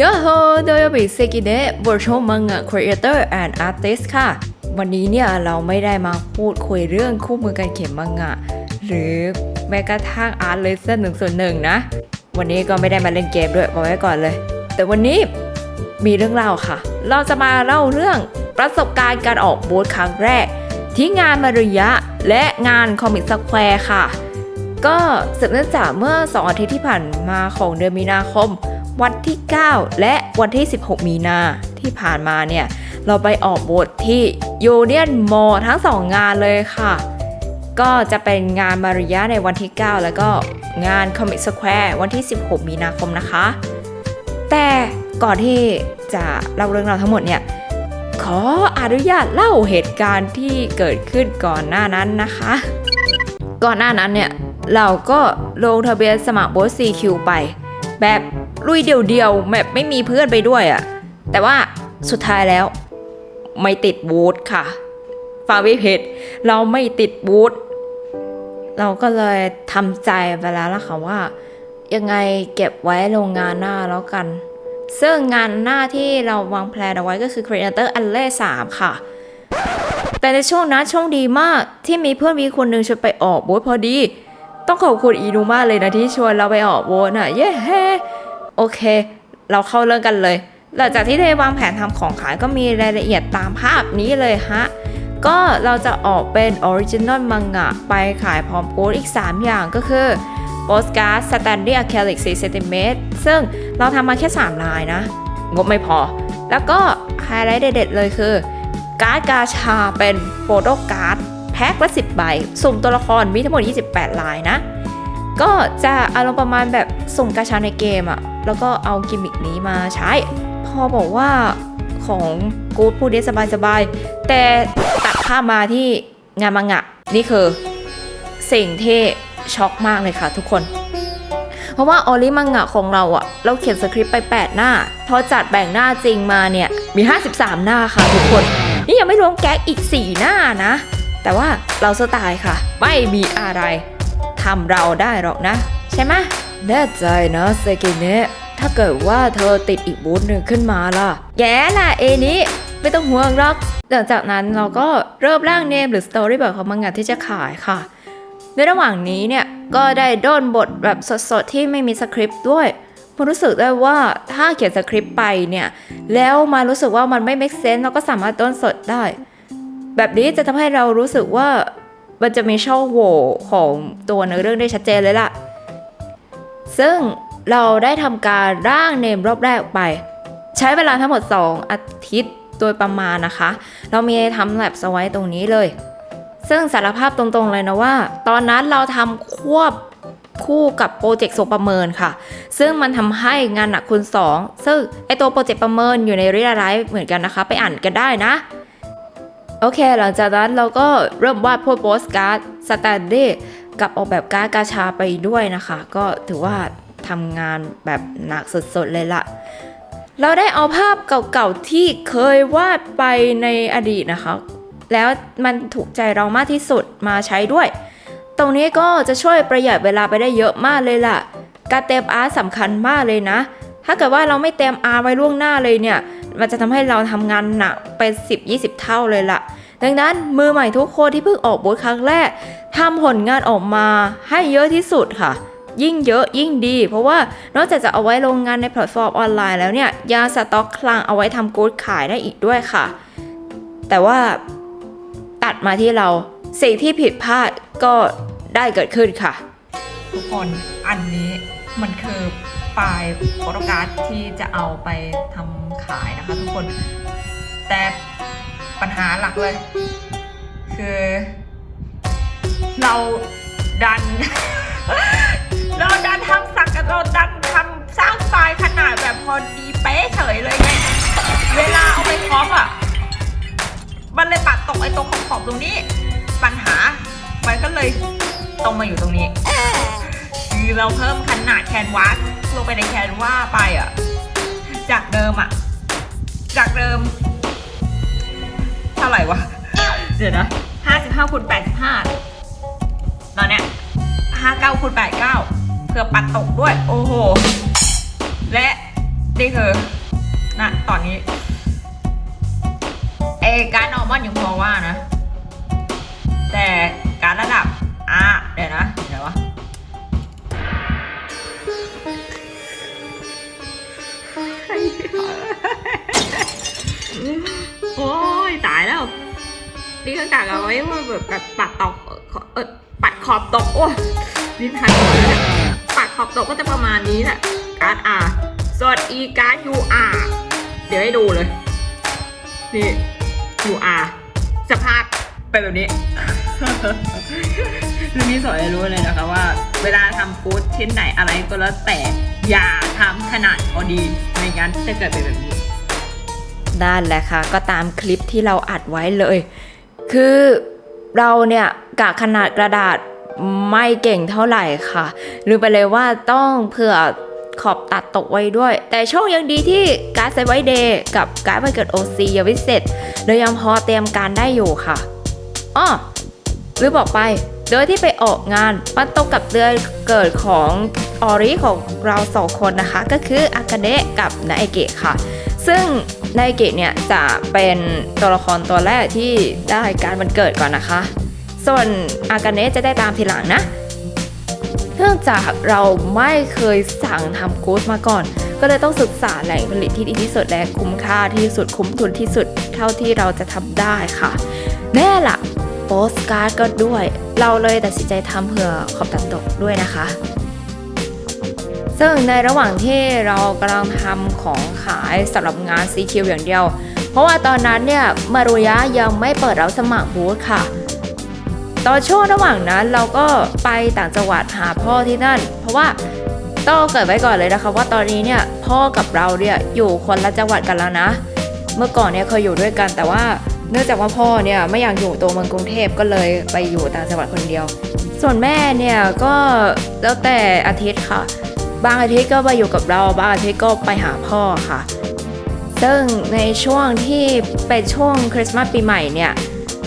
โยโฮโดยบิเซกิเดะ virtual manga creator and artist ค่ะ วันนี้เนี่ยเราไม่ได้มาพูดคุยเรื่องคู่มือการเขียนมังงะ หรือแม้กระทั่งอาร์ตเลเซอร์หนึ่งส่วนหนึ่งนะ วันนี้ก็ไม่ได้มาเล่นเกมด้วยบอกไว้ก่อนเลย แต่วันนี้มีเรื่องเล่าค่ะ เราจะมาเล่าเรื่องประสบการณ์การออกบูธครั้งแรก ที่งานมาริยะและงานคอมิกสแควร์ค่ะ ก็สืบเนื่องจากเมื่อ 2 อาทิตย์ที่ผ่านมาของเดือนมีนาคม วันที่ 9 และวันที่ 16 มีนาที่ผ่านมาเนี่ย เราไปออกบูธที่ยูเนียนมอทั้ง 2 งานเลยค่ะ ก็จะเป็นงานมาริยะในวันที่ 9 แล้วก็งาน Comic Square วันที่ 16 มีนาคมนะคะ แต่ก่อนที่จะเล่าเรื่องราวทั้งหมดเนี่ย ขออนุญาตเล่าเหตุการณ์ที่เกิดขึ้นก่อนหน้านั้นนะคะ ก่อนหน้านั้นเนี่ย เราก็ลงทะเบียนสมัครโบส CQ ไป แบบ ลุยเดี่ยวๆแบบไม่มีเพื่อนไปด้วยอะ่ะ แต่ว่าสุดท้ายแล้ว ไม่ติดบูธค่ะฟังไม่ผิดเราไม่ติดบูธเราก็เลยทำใจไปแล้วล่ะค่ะว่า ยังไงเก็บไว้โรงงานหน้าแล้วกัน ซึ่งงานหน้าที่เราวางแผนเอาไว้ก็คือ Creator a l l e 3ค่ะ แต่ในช่วงนั้นช่วงดีมากที่มีเพื่อนมีคนหนึ่งชวนไปออกบูธพอดี ต้องขอบคุณอีนูมากเลยนะที่ชวนเราไปออกบูธน่ะ เย้ โอเค เราเข้าเรื่องกันเลย หลังจากที่ได้วางแผนทำของขายก็มีรายละเอียดตามภาพนี้เลยฮะก็เราจะออกเป็นออริจินอลมังงะไปขายพร้อมโพสอีก 3 อย่างก็คือโปสการ์ดสแตนดี้อะคริลิก4เซนติเมตรซึ่งเราทำมาแค่ 3 ลายนะ งบไม่พอ แล้วก็ไฮไลท์เด็ดๆเลยคือ การ์ดกาชาเป็นโฟโต้การ์ดแพ็คละ 10 ใบ สุ่มตัวละครมีทั้งหมด 28 ลายนะ ก็จะอารมณ์ประมาณแบบสุ่มกาชาในเกมอะแล้วก็เอากิมมิกนี้มาใช้ พอบอกว่าของกูดพูดได้สบายๆ แต่ตัดภาพมาที่งานมังงะ นี่คือสิ่งที่ช็อกมากเลยค่ะทุกคน เพราะว่าออริมังงะของเราอะเราเขียนสคริปต์ไป 8 หน้า พอจัดแบ่งหน้าจริงมาเนี่ยมี 53 หน้าค่ะทุกคน นี่ยังไม่รวมแก๊กอีก 4 หน้านะ แต่ว่าเราสไตล์ค่ะ ไม่มีอะไรทำเราได้หรอกนะ ใช่ไหม แน่ใจนะเซกิเนะถ้าเกิดว่าเธอติดอีกบูธหนึ่งขึ้นมาล่ะ แย่ล่ะเอนี้ไม่ต้องห่วงหรอกหลังจากนั้นเราก็เริ่มร่างเนมหรือสตอรี่แบบของมังงะที่จะขายค่ะ ในระหว่างนี้เนี่ย ก็ได้โดนบทแบบสดๆ ที่ไม่มีสคริปต์ด้วยผมรู้สึกได้ว่าถ้าเขียนสคริปต์ไปเนี่ย แล้วมารู้สึกว่ามันไม่ make sense เราก็สามารถต้นสดได้ แบบนี้จะทำให้เรารู้สึกว่ามันจะมีช่องโหว่ของตัวเนื้อเรื่องได้ชัดเจนเลยล่ะ ซึ่งเราได้ทำการร่างเนมรอบแรกไป ใช้เวลาทั้งหมด 2 อาทิตย์โดยประมาณนะคะ เรามีทำแลบเอาไว้ตรงนี้เลย ซึ่งสารภาพตรงๆเลยนะว่า ตอนนั้นเราทำควบคู่กับโปรเจกต์ส่งประเมินค่ะ ซึ่งมันทำให้งานหนักคูณ2 ซึ่งไอตัวโปรเจกต์ประเมินอยู่ในรีดไลฟ์เหมือนกันนะคะ ไปอ่านกันได้นะ โอเค หลังจากนั้นเราก็เริ่มวาดพวกโปสการ์ดสแตนดี้ กับออกแบบการ์ดกาชาไปด้วยนะคะ ก็ถือว่าทำงานแบบหนักสุดๆเลยละเราได้เอาภาพเก่าๆที่เคยวาดไปในอดีตนะคะ แล้วมันถูกใจเรามากที่สุดมาใช้ด้วย ตรงนี้ก็จะช่วยประหยัดเวลาไปได้เยอะมากเลยล่ะ การเตรียมอาร์ตสำคัญมากเลยนะ ถ้าเกิดว่าเราไม่เตรียมอาร์ไว้ล่วงหน้าเลยเนี่ย มันจะทำให้เราทำงานหนักเป็น10-20 เท่าเลยล่ะ ดังนั้นมือใหม่ทุกคนที่เพิ่งออกบูธครั้งแรกทำผลงานออกมาให้เยอะที่สุดค่ะ ยิ่งเยอะยิ่งดี เพราะว่านอกจากจะเอาไว้ลงงานในแพลตฟอร์มออนไลน์แล้วเนี่ยยังสต็อกคลังเอาไว้ทำกู๊ดขายได้อีกด้วยค่ะ แต่ว่าตัดมาที่เราสิ่งที่ผิดพลาดก็ได้เกิดขึ้นค่ะ ทุกคนอันนี้มันคือไฟล์โฟโตการ์ดที่จะเอาไปทำขายนะคะทุกคนแต่ ปัญหาหลักเลย คือ เราดัน เราดันทำสักเราดันทำสร้างไฟล์ขนาดแบบพอดีเป๊ะเฉยเลยไงเวลาเอาไปพร้อมอะ มันเลยปัดตกไอ้ตรงขอบๆตรงนี้ ปัญหา มันก็เลยตรงมาอยู่ตรงนี้ คือเราเพิ่มขนาดแคนวาสลงไปในแคนวาไปอะ จากเดิมอะ จากเดิม เท่าไหร่วะ เดี๋ยวนะห้าสิบห้าคูณแปดสิบห้าตอนเนี้ยห้าเก้าคูณแปดเก้าเพื่อปัดตกด้วย โอ้โห และนี่คือณตอนนี้ เอการนอร์มอนยังพอว่านะ นี่ก็กากเอาไว้ว่าแบบแบบปัดตอกเออปัดขอบตก โอ้ยลิ้นพันหมดแล้วเนี่ยปัดขอบตกก็จะประมาณนี้แหละ การ์ดอาสวัสดีการ์ดยูอาเดี๋ยวให้ดูเลย นี่ยูอาสภาพเป็นแบบนี้เรื่องนี้สอนให้รู้เลยนะคะว่า เวลาทำกู๊ดชิ้นไหนอะไรก็แล้วแต่อย่าทำขนาดพอดีไม่งั้นจะเกิดเป็นแบบนี้นั่นแหละค่ะ ก็ตามคลิปที่เราอัดไว้เลย คือเราเนี่ยกะขนาดกระดาษไม่เก่งเท่าไหร่ค่ะลืมไปเลยว่าต้องเผื่อขอบตัดตกไว้ด้วย แต่โชคยังดีที่การ์ดเซไวเดย์กับการ์ดวันเกิด OC ยังไม่เสร็จเลยยังพอเตรียมการได้อยู่ค่ะอ้อหรือบอกไป โดยที่ไปออกงานมันตรงกับเดือนเกิดของออริของเราสองคนนะคะ ก็คืออากาเนะกับนาเอเกะค่ะ ซึ่ง นายเกะเนี่ยจะเป็นตัวละครตัวแรกที่ได้การวันเกิดก่อนนะคะ ส่วนอากาเนะจะได้ตามทีหลังนะ เนื่องจากเราไม่เคยสั่งทำกู๊ดมาก่อน ก็เลยต้องศึกษาแหล่งผลิตที่ดีที่สุดและคุ้มค่าที่สุดคุ้มทุนที่สุดเท่าที่เราจะทำได้ค่ะ แน่ละโปสการ์ดก็ด้วย เราเลยตัดสินใจทำเผื่อขอบตัดตกด้วยนะคะ ซึ่งในระหว่างที่เรากำลังทำของขายสำหรับงาน CQ อย่างเดียว เพราะว่าตอนนั้นเนี่ยมารุยะยังไม่เปิดรับสมัครบูธค่ะ ตอนช่วงระหว่างนั้นเราก็ไปต่างจังหวัดหาพ่อที่นั่น เพราะว่าต้องเกิดไว้ก่อนเลยนะคะว่าตอนนี้เนี่ยพ่อกับเราเนี่ยอยู่คนละจังหวัดกันแล้วนะ เมื่อก่อนเนี่ยเคยอยู่ด้วยกันแต่ว่าเนื่องจากว่าพ่อเนี่ยไม่อยากอยู่ตัวเมืองกรุงเทพก็เลยไปอยู่ต่างจังหวัดคนเดียว ส่วนแม่เนี่ยก็แล้วแต่อาทิตย์ค่ะ บางอาทิตย์ก็ไปอยู่กับเรา บางอาทิตย์ก็ไปหาพ่อค่ะ ซึ่งในช่วงที่เป็นช่วงคริสต์มาสปีใหม่เนี่ย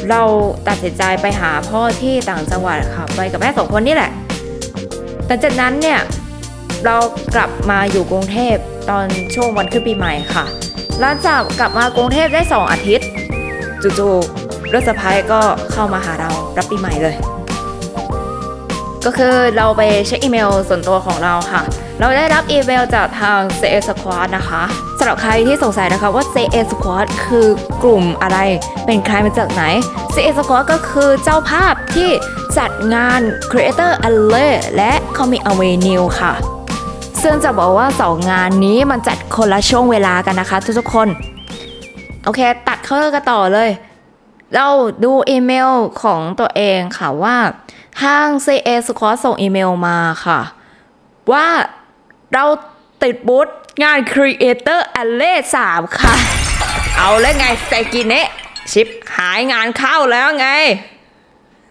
เราตัดสินใจไปหาพ่อที่ต่างจังหวัดค่ะ ไปกับแม่สองคนนี่แหละแต่จากนั้นเนี่ยเรากลับมาอยู่กรุงเทพตอนช่วงวันขึ้นปีใหม่ค่ะหลังจากกลับมากรุงเทพได้2อาทิตย์จู่ๆรถสะพายก็เข้ามาหาเรารับปีใหม่เลย ก็คือเราไปเช็คอีเมลส่วนตัวของเราค่ะ เราได้รับอีเมลจากทาง CA Squad นะคะสำหรับใครที่สงสัยนะคะว่า CA Squad คือกลุ่มอะไร เป็นใครมาจากไหน CA Squad ก็คือเจ้าภาพที่จัดงาน Creator Alley และ Comic Avenue ค่ะ ซึ่งจะบอกว่าสองงานนี้มันจัดคนละช่วงเวลากันนะคะทุกๆคน โอเค ตัดเข้าเรื่องกันต่อเลย เราดูอีเมลของตัวเองค่ะว่าทาง CA Squad ส่งอีเมลมาค่ะ ว่า เราติดบูธงาน Creator Alley 3ค่ะ เอาแล้วไงไซกิเนะชิปหายงานเข้าแล้วไง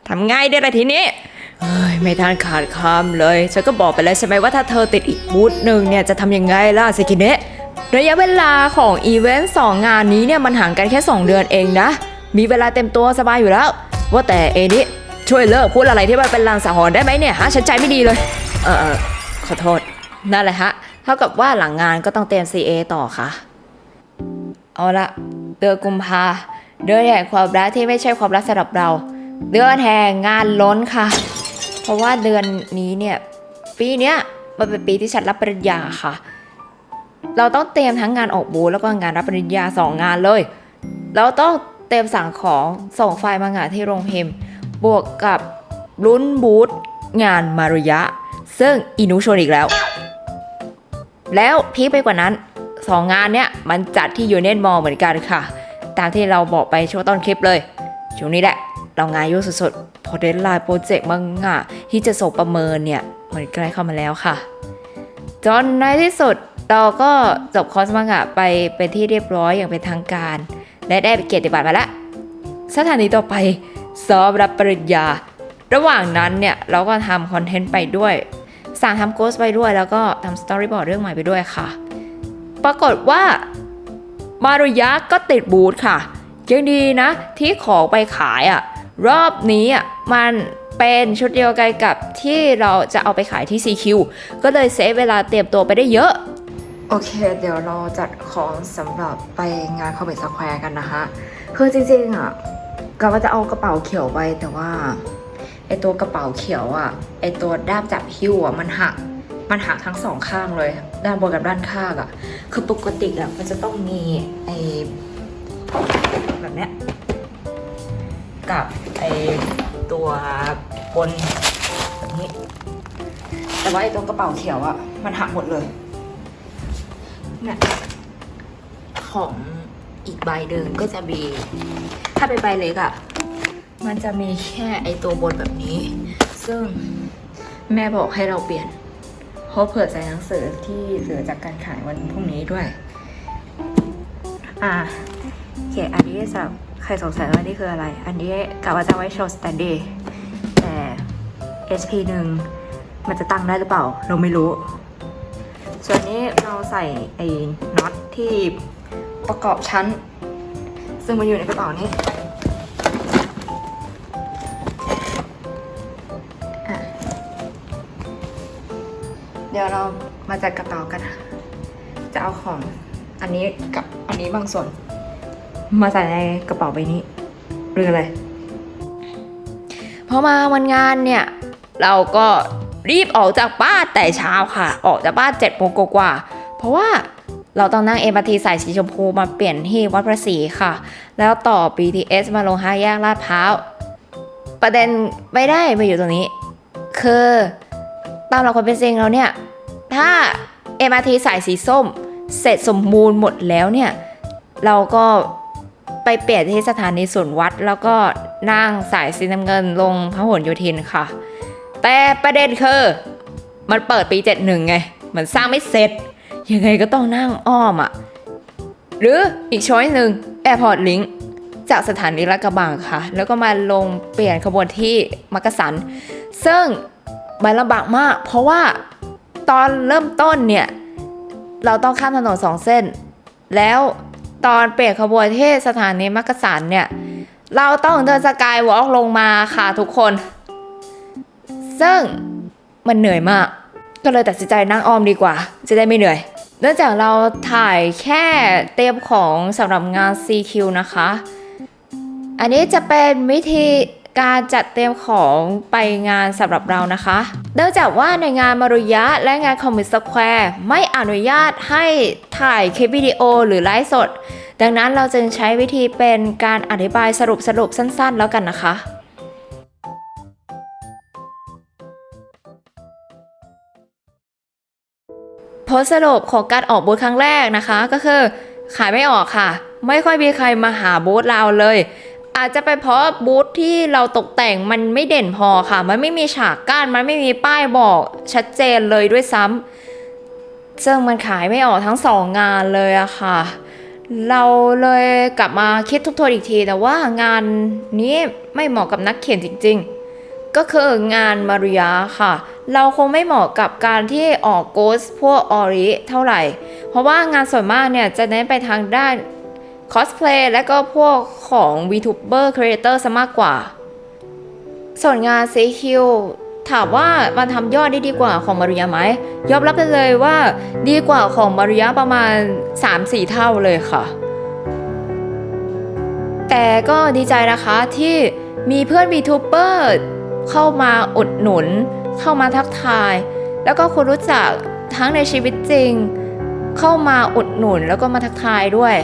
ทำไงได้ละทีนี้เฮ้ยไม่ทันขาดคำเลย ฉันก็บอกไปแล้วใช่ไหมว่าถ้าเธอติดอีกบูธหนึ่งเนี่ยจะทำยังไงล่ะไซกิเนะระยะเวลาของอีเวนต์สองงานนี้เนี่ยมันห่างกันแค่ 2 เดือนเองนะ มีเวลาเต็มตัวสบายอยู่แล้ว ว่าแต่เอนี่ช่วยเลิกพูดอะไรที่มันเป็นลางสังหรณ์ได้ไหมเนี่ยฮะฉันใจไม่ดีเลย เออเออขอโทษ นั่นแหละฮะ เท่ากับว่าหลังงานก็ต้องเตรียม CA ต่อค่ะ เอาละเดือนกุมภาเดือนแห่งความรักที่ไม่ใช่ความรักสำหรับเรา เดือนแห่งงานล้นค่ะ เพราะว่าเดือนนี้เนี่ยปีเนี้ยมันเป็นปีที่ฉันรับปริญญาค่ะ เราต้องเตรียมทั้งงานออกบูธแล้วก็งานรับปริญญาสองงานเลย เราต้องเตรียมสั่งของส่งไฟล์มางานที่โรงพิมพ์ บวกกับลุ้นบูธงานมารุยะ ซึ่งอินุชนอีกแล้ว แล้วพีคไปกว่านั้นสองงานเนี้ยมันจัดที่ยูเนียนมอลเหมือนกันค่ะ ตามที่เราบอกไปช่วงต้นคลิปเลย ช่วงนี้แหละ เรางานยุ่งสุดๆพอเดนไลน์โปรเจกต์มังงะที่จะส่งประเมินเนี่ยมันใกล้เข้ามาแล้วค่ะ จนในที่สุดเราก็จบคอร์สมังงะไปเป็นที่เรียบร้อยอย่างเป็นทางการ และได้เกียรติบัตรมาแล้วสถานีต่อไปสอบรับปริญญา ระหว่างนั้นเนี่ยเราก็ทำคอนเทนต์ไปด้วย สั่งทำโกสไปด้วย แล้วก็ทำสตอรี่บอร์ดเรื่องใหม่ไปด้วยค่ะ ปรากฏว่ามารุยะก็ติดบูธค่ะยังดีนะ ที่ของไปขายอะ่ะรอบนี้อะมันเป็นชุดเดียวกันกับที่เราจะเอาไปขายที่ CQ ก็เลยเซฟเวลาเตรียมตัวไปได้เยอะ โอเค เดี๋ยวเราจัดของสำหรับไปงานคอมเมนต์สแควร์กันนะคะคือจริงๆอะก็ว่าจะเอากระเป๋าเขียวไปแต่ว่า ไอตัวกระเป๋าเขียวอะ ไอตัวด้ามจับหิ้วอะมันหัก มันหักทั้งสองข้างเลย ด้านบนกับด้านข้างอะ คือปกติอะมันจะต้องมีไอแบบเนี้ย กับไอตัวบนแบบนี้ แต่ว่าไอตัวกระเป๋าเขียวอะ มันหักหมดเลยเนี่ยของอีกใบหนึ่งก็จะมี ถ้าเป็นใบเล็กอะ่ะ มันจะมีแค่ไอตัวบนแบบนี้ ซึ่งแม่บอกให้เราเปลี่ยน เพราะเผื่อใส่หนังสือที่เหลือจากการขายวันพรุ่งนี้ด้วย อ่าโอเคอันนี้สำหรับใครสงสัยว่านี่คืออะไร อันนี้กะว่าจะไว้โชว์สแตนดี้แต่ HP หนึ่งมันจะตั้งได้หรือเปล่า เราไม่รู้ ส่วนนี้เราใส่ไอ้น็อตที่ประกอบชั้น ซึ่งมันอยู่ในกระเป๋านี้ เดี๋ยวเรามาจัดกระเป๋ากันนะจะเอาของอันนี้กับอันนี้บางส่วน มาใส่ในกระเป๋าใบนี้หรืออะไรพอมาวันงานเนี่ย เราก็รีบออกจากบ้านแต่เช้าค่ะ ออกจากบ้านเจ็ดโมงกว่าเพราะว่าเราต้องนั่งเอ็มอาทีสายสีชมพูมาเปลี่ยนที่วัดพระศรีค่ะ แล้วต่อ BTS มาลงห้าแยกลาดพร้าว ประเด็นไม่ได้มาอยู่ตรงนี้ คือ ตามหลักความเป็นจริงแล้วเนี่ย ถ้า MRT สายสีส้ม เสร็จสมบูรณ์หมดแล้วเนี่ย เราก็ไปเปลี่ยนที่สถานีสวนวัด แล้วก็นั่งสายสีน้ำเงินลงพหลโยธินค่ะ แต่ประเด็นคือมันเปิดปี 71 ไง มันสร้างไม่เสร็จ ยังไงก็ต้องนั่งอ้อมอะ่ะ หรืออีกช้อยหนึ่ง Airport Link จากสถานีลาดกระบังค่ะ แล้วก็มาลงเปลี่ยนขบวนที่มักกะสัน ซึ่ง มันลำบากมาก เพราะว่าตอนเริ่มต้นเนี่ย เราต้องข้ามถนนสองเส้น แล้วตอนเปลี่ยนขบวนที่สถานีมักกะสันเนี่ย เราต้องเดินสกายวอล์กลงมาค่ะทุกคน ซึ่งมันเหนื่อยมาก ก็เลยตัดสินใจนั่งอ้อมดีกว่า จะได้ไม่เหนื่อย เนื่องจากเราถ่ายแค่เตรียมของสำหรับงาน CQ นะคะ อันนี้จะเป็นวิธี การจัดเตรียมของไปงานสำหรับเรานะคะ เนื่องจากว่าในงานมารุยะและงานคอมมิสแควร์ไม่อนุญาตให้ถ่ายคลิปวิดีโอหรือไลฟ์สด ดังนั้นเราจึงใช้วิธีเป็นการอธิบายสรุปสรุปสั้นๆ แล้วกันนะคะผลสรุปของการออกบูธครั้งแรกนะคะ ก็คือขายไม่ออกค่ะ ไม่ค่อยมีใครมาหาบูธเราเลย อาจจะเป็นเพราะบูธที่เราตกแต่งมันไม่เด่นพอค่ะ มันไม่มีฉากกั้น มันไม่มีป้ายบอกชัดเจนเลยด้วยซ้ำซึ่งมันขายไม่ออกทั้งสองงานเลยอะค่ะ เราเลยกลับมาคิดทบทวนอีกที แต่ว่างานนี้ไม่เหมาะกับนักเขียนจริง ๆ ก็คืองานมาริยาค่ะ เราคงไม่เหมาะกับการที่ออกโกสพวกออริเท่าไหร่ เพราะว่างานส่วนมากเนี่ยจะเน้นไปทางด้าน คอสเพลย์และก็พวกของ VTuber Creator ซะมากกว่า ส่วนงาน CQ ถามว่ามันทำยอดได้ดีกว่าของมาริยาไหม ยอมรับได้เลยว่าดีกว่าของมาริยาประมาณ 3-4 เท่าเลยค่ะ แต่ก็ดีใจนะคะที่มีเพื่อน VTuber เข้ามาอุดหนุน เข้ามาทักทาย แล้วก็คนรู้จักทั้งในชีวิตจริง เข้ามาอุดหนุนแล้วก็มาทักทายด้วย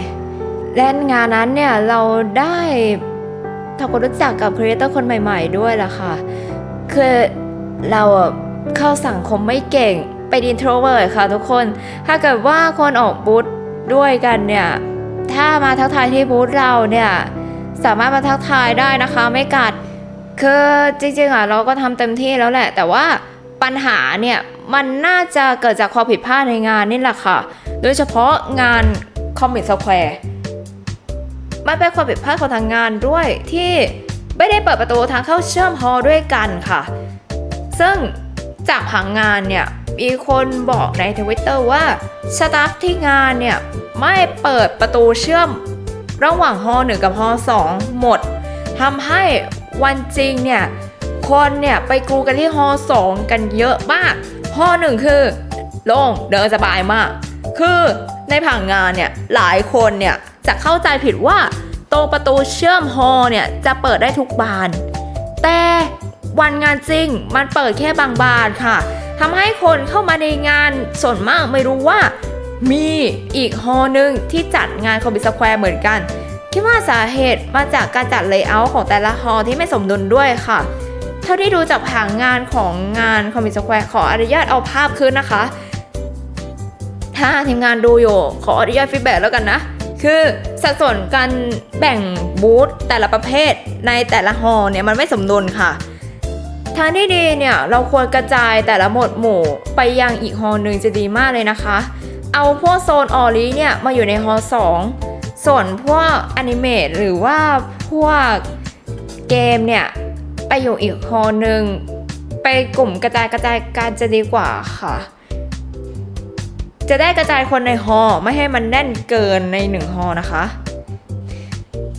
และงานนั้นเนี่ยเราได้ทำความรู้จักกับครีเอเตอร์คนใหม่ ๆ ด้วยล่ะค่ะ คือเราเข้าสังคมไม่เก่งเป็นอินโทรเวิร์ค่ะทุกคน ถ้าเกิดว่าคนออกบูธด้วยกันเนี่ย ถ้ามาทักทายที่บูธเราเนี่ย สามารถมาทักทายได้นะคะไม่กัด คือจริงๆอะเราก็ทำเต็มที่แล้วแหละ แต่ว่าปัญหาเนี่ยมันน่าจะเกิดจากความผิดพลาดในงานนี่แหละค่ะ โดยเฉพาะงานคอมมิ t สแควร์ มันเป็นความผิดพลาดของทางงานด้วยที่ไม่ได้เปิดประตูทางเข้าเชื่อมฮอลด้วยกันค่ะ ซึ่งจากผังงานเนี่ยมีคนบอกในทวิตเตอร์ว่าสตาฟที่งานเนี่ยไม่เปิดประตูเชื่อมระหว่างฮอ1กับฮอ2หมดทำให้วันจริงเนี่ยคนเนี่ยไปกรูกันที่ฮอ2กันเยอะมากฮอ1คือ โล่งเดินสบายมาก คือในผังงานเนี่ยหลายคนเนี่ย จะเข้าใจผิดว่าตรงประตูเชื่อมฮอล์เนี่ยจะเปิดได้ทุกบาน แต่วันงานจริงมันเปิดแค่บางบานค่ะทำให้คนเข้ามาในงานส่วนมากไม่รู้ว่า มีอีกฮอล์หนึ่งที่จัดงานคอมบิสแควร์เหมือนกัน คิดว่าสาเหตุมาจากการจัดเลเยอร์ของแต่ละฮอล์ที่ไม่สมดุลด้วยค่ะ เท่าที่ดูจากผังงานของงานคอมบิสแควร์ขออนุญาตเอาภาพขึ้นนะคะ ถ้าทีมงานดูอยู่ขออนุญาตฟีดแบ็กแล้วกันนะ คือสัดส่วนการแบ่งบูธแต่ละประเภทในแต่ละฮอลเนี่ยมันไม่สมดุลค่ะ ทางที่ดีเนี่ยเราควรกระจายแต่ละหมวดหมู่ไปยังอีกฮอลหนึ่งจะดีมากเลยนะคะ เอาพวกโซนออรีเนี่ยมาอยู่ในฮอลสองส่วนพวกอนิเมตหรือว่าพวกเกมเนี่ยไปอยู่อีกฮอลหนึ่งไปกลุ่มกระจายกระจายการจะดีกว่าค่ะ จะได้กระจายคนในฮอไม่ให้มันแน่นเกินในหนึ่งฮอนะคะ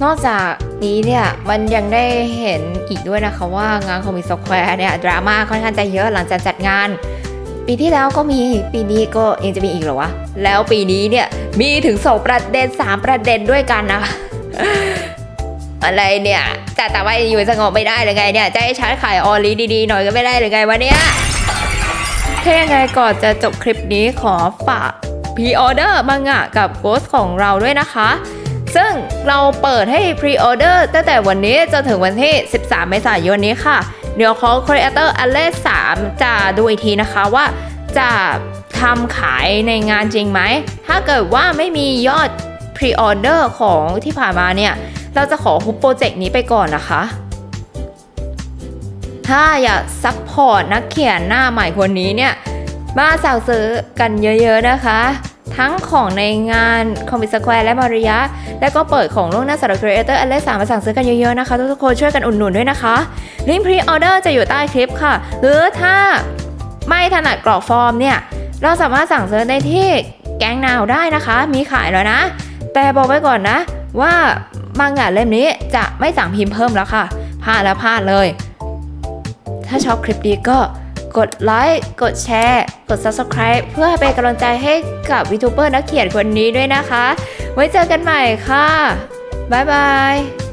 นอกจากนี้เนี่ยมันยังได้เห็นอีกด้วยนะคะว่างานคอมมิสแควร์เนี่ยดราม่าค่อนข้างจะเยอะหลังจากจัดงาน ปีที่แล้วก็มีปีนี้ก็ยังจะมีอีกเหรอวะ แล้วปีนี้เนี่ยมีถึงสองประเด็นสามประเด็นด้วยกันนะอะไรเนี่ยแต่แต่ว่าอยู่สงบไม่ได้เลยไงเนี่ยจะให้ฉันขายออลีดีๆหน่อยก็ไม่ได้เลยไงวะเนี่ย ถ้ายังไงก่อนจะจบคลิปนี้ขอฝากพรีออเดอร์มังงะกับโกสของเราด้วยนะคะ ซึ่งเราเปิดให้พรีออเดอร์ตั้งแต่วันนี้จนถึงวันที่ 13 เมษายนนี้ค่ะ เดี๋ยวขาครีเอเตอร์อันเลส3จะดูอีกทีนะคะว่าจะทำขายในงานจริงไหม ถ้าเกิดว่าไม่มียอดพรีออเดอร์ของที่ผ่านมาเนี่ย เราจะขอฮุบโปรเจกต์นี้ไปก่อนนะคะ ถ้าอยากซัพพอร์ตนักเขียนหน้าใหม่คนนี้เนี่ย มาสั่งซื้อกันเยอะๆนะคะ ทั้งของในงานคอมมิสแควร์และมาริยะ และก็เปิดของล่วงหน้าสำหรับครีเอเตอร์อันเลสามาสั่งซื้อกันเยอะๆนะคะ ทุกคนช่วยกันอุดหนุนด้วยนะคะ ลิงก์พรีออเดอร์จะอยู่ใต้คลิปค่ะ หรือถ้าไม่ถนัดกรอกฟอร์มเนี่ย เราสามารถสั่งซื้อได้ที่แก๊งนาวได้นะคะ มีขายแล้วนะ แต่บอกไว้ก่อนนะ ว่ามังงะเล่มนี้จะไม่สั่งพิมพ์เพิ่มแล้วค่ะพลาดแล้วพลาดเลย ถ้าชอบคลิปนี้ก็กดไลค์ กดแชร์ กด Subscribe เพื่อเป็นกำลังใจให้กับวิทูเบอร์นักเขียนคนนี้ด้วยนะคะ ไว้เจอกันใหม่ค่ะ บ๊ายบาย